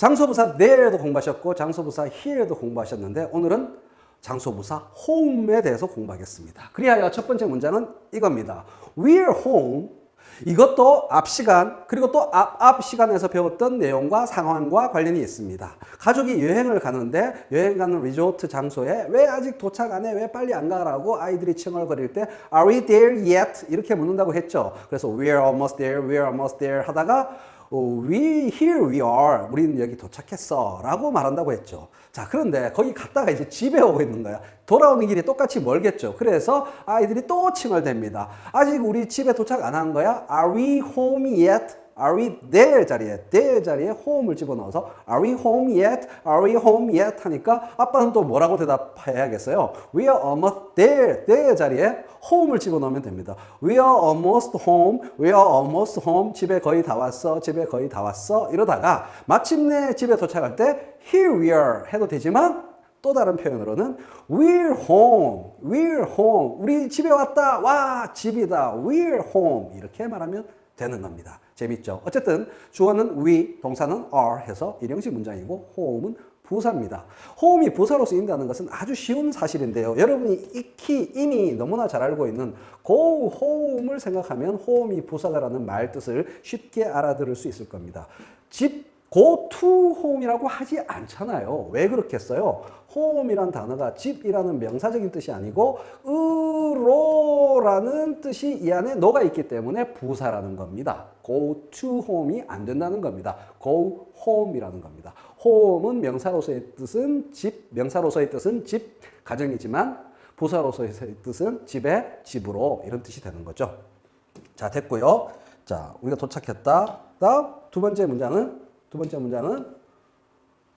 장소부사 there도 공부하셨고 장소부사 here도 공부하셨는데 오늘은 장소부사 home에 대해서 공부하겠습니다. 그리하여 첫 번째 문장은 이겁니다. We're home. 이것도 앞 시간 그리고 또 앞 앞 시간에서 배웠던 내용과 상황과 관련이 있습니다. 가족이 여행을 가는데 여행 가는 리조트 장소에 왜 아직 도착 안 해? 왜 빨리 안 가라고 아이들이 칭얼거릴 때 Are we there yet? 이렇게 묻는다고 했죠. 그래서 We're almost there, we're almost there 하다가 어, we here we are. 우리는 여기 도착했어라고 말한다고 했죠. 자, 그런데 거기 갔다가 이제 집에 오고 있는 거야. 돌아오는 길이 똑같이 멀겠죠. 그래서 아이들이 또 칭얼댑니다. 아직 우리 집에 도착 안 한 거야? Are we home yet? Are we there 자리에 there 자리에 home을 집어넣어서 Are we home yet? Are we home yet? 하니까 아빠는 또 뭐라고 대답해야겠어요? We are almost there there 자리에 home을 집어넣으면 됩니다. We are almost home. We are almost home. 집에 거의 다 왔어. 집에 거의 다 왔어. 이러다가 마침내 집에 도착할 때 here we are 해도 되지만 또 다른 표현으로는 we're home, we're home. 우리 집에 왔다. 와, 집이다. we're home. 이렇게 말하면 되는 겁니다. 재밌죠? 어쨌든 주어는 we, 동사는 are 해서 일형식 문장이고 home은 부사입니다. home이 부사로 쓰인다는 것은 아주 쉬운 사실인데요. 여러분이 익히 이미 너무나 잘 알고 있는 home을 생각하면 home이 부사다라는 말 뜻을 쉽게 알아들을 수 있을 겁니다. 집 go to home이라고 하지 않잖아요. 왜 그렇겠어요? home이란 단어가 집이라는 명사적인 뜻이 아니고 으로라는 뜻이 이 안에 너가 있기 때문에 부사라는 겁니다. go to home이 안 된다는 겁니다. go home이라는 겁니다. home은 명사로서의 뜻은 집, 명사로서의 뜻은 집, 가정이지만 부사로서의 뜻은 집에, 집으로 이런 뜻이 되는 거죠. 자, 됐고요. 자, 우리가 도착했다. 다음 두 번째 문장은 두 번째 문장은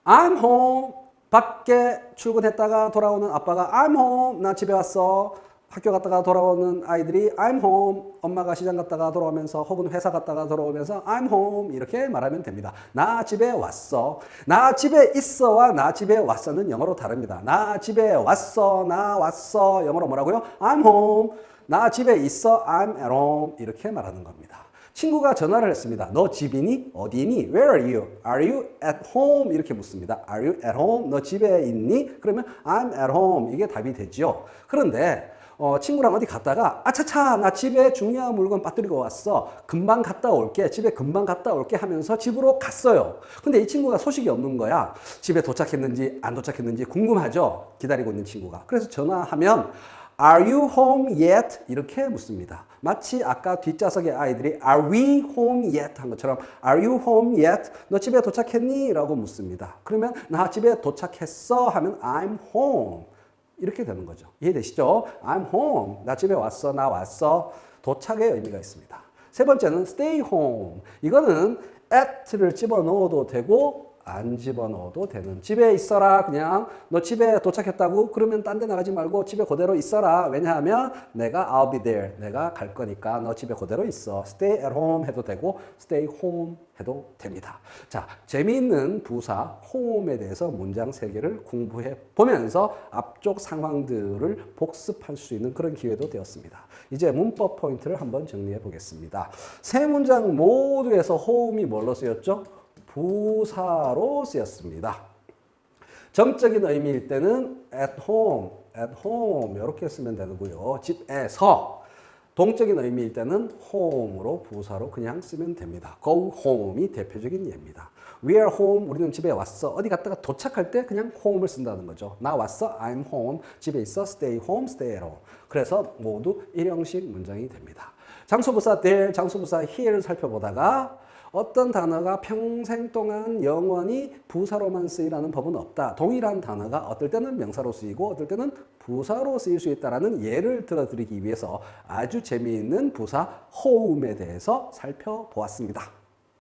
I'm home. 밖에 출근했다가 돌아오는 아빠가 I'm home. 나 집에 왔어. 학교 갔다가 돌아오는 아이들이 I'm home. 엄마가 시장 갔다가 돌아오면서 혹은 회사 갔다가 돌아오면서 I'm home. 이렇게 말하면 됩니다. 나 집에 왔어. 나 집에 있어와 나 집에 왔어는 영어로 다릅니다. 나 집에 왔어. 나 왔어. 영어로 뭐라고요? I'm home. 나 집에 있어. I'm at home. 이렇게 말하는 겁니다. 친구가 전화를 했습니다. 너 집이니? 어디니? Where are you? Are you at home? 이렇게 묻습니다. Are you at home? 너 집에 있니? 그러면 I'm at home. 이게 답이 되죠. 그런데 어, 친구랑 어디 갔다가 아차차 나 집에 중요한 물건 빠뜨리고 왔어. 금방 갔다 올게. 집에 금방 갔다 올게 하면서 집으로 갔어요. 근데 이 친구가 소식이 없는 거야. 집에 도착했는지 안 도착했는지 궁금하죠. 기다리고 있는 친구가. 그래서 전화하면 Are you home yet? 이렇게 묻습니다. 마치 아까 뒷좌석의 아이들이 Are we home yet? 한 것처럼 Are you home yet? 너 집에 도착했니? 라고 묻습니다. 그러면 나 집에 도착했어 하면 I'm home. 이렇게 되는 거죠. 이해되시죠? I'm home. 나 집에 왔어. 나 왔어. 도착의 의미가 있습니다. 세 번째는 stay home. 이거는 at를 집어넣어도 되고 안 집어넣어도 되는. 집에 있어라 그냥. 너 집에 도착했다고? 그러면 딴 데 나가지 말고 집에 그대로 있어라. 왜냐하면 내가 I'll be there. 내가 갈 거니까 너 집에 그대로 있어. Stay at home 해도 되고 stay home 해도 됩니다. 자 재미있는 부사 home에 대해서 문장 세 개를 공부해 보면서 앞쪽 상황들을 복습할 수 있는 그런 기회도 되었습니다. 이제 문법 포인트를 한번 정리해 보겠습니다. 세 문장 모두에서 home이 뭘로 쓰였죠? 부사로 쓰였습니다. 정적인 의미일 때는 at home, at home 이렇게 쓰면 되고요. 집에서 동적인 의미일 때는 home으로 부사로 그냥 쓰면 됩니다. go home이 대표적인 예입니다. We are home. 우리는 집에 왔어. 어디 갔다가 도착할 때 그냥 home을 쓴다는 거죠. 나 왔어. I'm home. 집에 있어. stay home, stay at home. 그래서 모두 일형식 문장이 됩니다. 장소부사 there, 장소부사 here를 살펴보다가 어떤 단어가 평생 동안 영원히 부사로만 쓰이라는 법은 없다. 동일한 단어가 어떨 때는 명사로 쓰이고 어떨 때는 부사로 쓰일 수 있다라는 예를 들어드리기 위해서 아주 재미있는 부사 home에 대해서 살펴보았습니다.